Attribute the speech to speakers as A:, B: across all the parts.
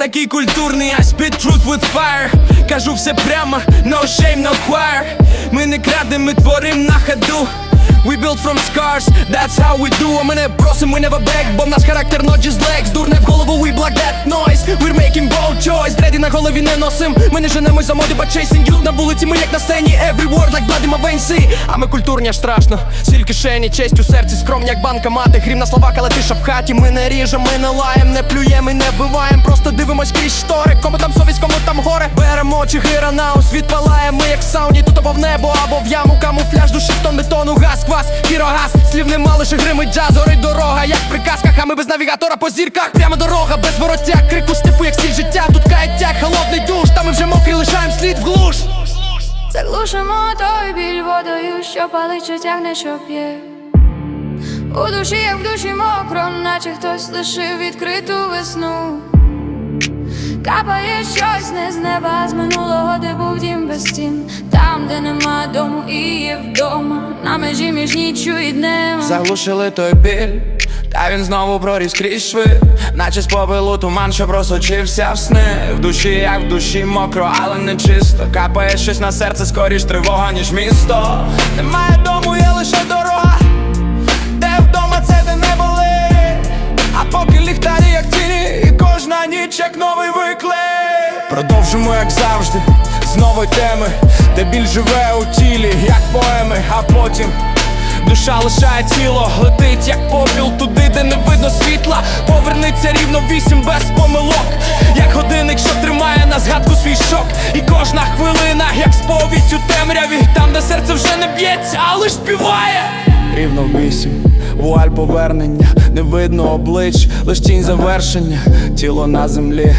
A: такий культурний, I spit truth with fire. Кажу все прямо, no shame, no choir. Ми не крадем, ми творим на ходу We built from scars, that's how we do. А мене просим, we never beg, бо в нас характер not just legs. Дурне в голову, we block that noise. We're making bold choice, дреди на голові не носим. Ми не женемось за моди, but chasing youth На вулиці ми як на сцені, every word like blood in my А ми культурні аж страшно. Сіль кишені, честь у серці, скромні як банкомати. Грім на слова, коли тиша в хаті. Ми не ріжем, ми не лаєм, не плюєм і не вбиваєм Просто дивимось крізь штори. Кому там совість, кому там горе? Беремо очі гира на ус, відпалаєм Ми як сауні, тут або в небо, або в яму. Камуфляж душі в тон бетону, газ, квас, кірогаз Слів нема, лише гримить джаз, горить дорога Як в приказках, а ми без навігатора по зірках. Прямо дорога, без вороття, крику степу, як стіль життя. Тут каяттяк, холодний душ, та ми вже мокрі, лишаєм слід в глуш.
B: Заглушимо той біль водою, що палить, що тягне, що п'є. У душі, як в душі мокро, наче хтось лишив відкриту весну. Капає щось не з неба, з минулого, де був дім без стін. Там, де нема дому і є вдома, на межі між ніччю і днем.
A: Заглушили той біль, та він знову проріс крізь шви. Наче з попелу туман, що просочився в сни. В душі, як в душі мокро, але не чисто. Капає щось на серце, скоріш тривога, ніж місто. Немає дому, Продовжимо, як завжди, з нової теми, де біль живе у тілі, як поеми, а потім Душа лишає тіло, летить як попіл туди, де не видно світла. Повернеться рівно вісім без помилок, як годинник, що тримає на згадку свій шок. І кожна хвилина, як сповідь у темряві, там, де серце вже не б'ється, а лиш співає. Рівно вісім, вуаль повернення, не видно облич, лиш тінь завершення, тіло на землі,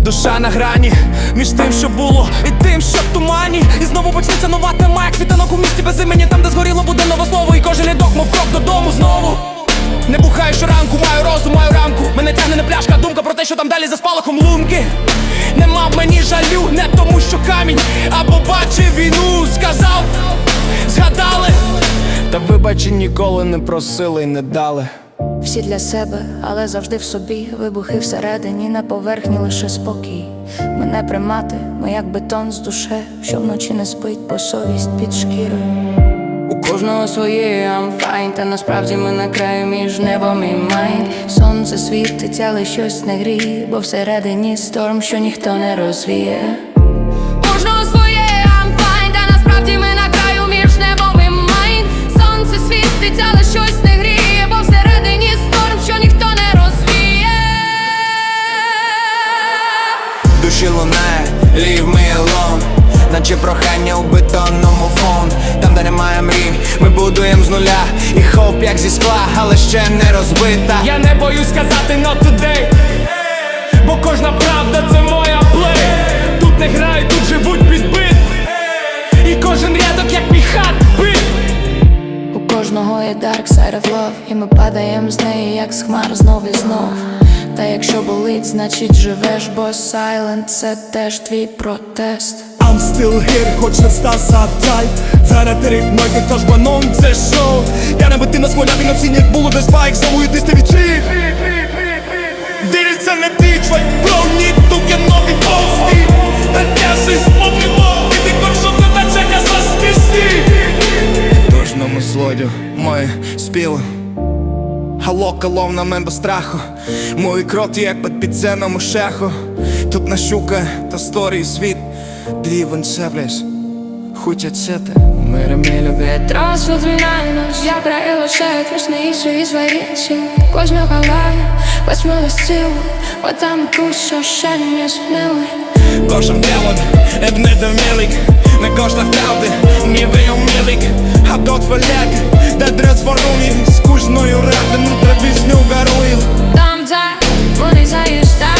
A: душа на грані, між тим, що було, і тим, що в тумані. І знову почнеться нова тема, як світанок у місті без імені, там, де згоріло, буде нове слово, і кожен рядок, мов крок додому знову. Не бухаю щоранку, маю розум, маю рамку. Мене тягне не пляшка, думка про те, що там далі за спалахом лунки. Нема в мені жалю, не тому, що камінь, або бачив Та вибачі ніколи не просили й не дали.
B: Всі для себе, але завжди в собі. Вибухи всередині, на поверхні лише спокій. Мене примати, ми як бетон з душе, що вночі не спить, бо совість під шкірою. У кожного своє I'm fine Та насправді ми на краю між небом і майнд Сонце світить, але щось не гріє, бо всередині сторм, що ніхто не розвіє.
A: Душі лунає, leave me alone Наче прохання у бетонному фон. Там, де немає мрій, ми будуємо з нуля. І хоп, як зі скла, але ще не розбита. Я не боюсь сказати not today Бо кожна правда це моя плей. Тут не грають, тут живуть під бит І кожен рядок, як мій хат бит.
B: У кожного є dark side of love І ми падаєм з неї, як з хмар знов і знов Та якщо болить, значить живеш, бо silent це теж твій протест.
C: I'm still here, хоч не стаса тай Зараз ти ритмик, хто ж банон, це шоу. Я не бити на смоляти на всі, як було байк. Знову йди ти відчив Дивіться не ти, чвай, бро, ні, тут є нові пости Та я жизнь мовлював, і ти коршов не начання за спісти
A: Кожному злодю мої співи Алло, коловнами без страху. Мої кроки, як під підземному шеху Тут нащукає та сторій світ. Дрівен сеплес Хутять сети Мире любить
B: Трансфігуральність, я краю лише вічніше із варіацій Кожного лая, восьмили сили Бо там якусь, що ще не змили
A: Кожен демон, eb не домілик Не кожна вправди, ніби умілик А дот verlek, dat Дружною ревним трапісню гаруємо Там, де вони заїжджають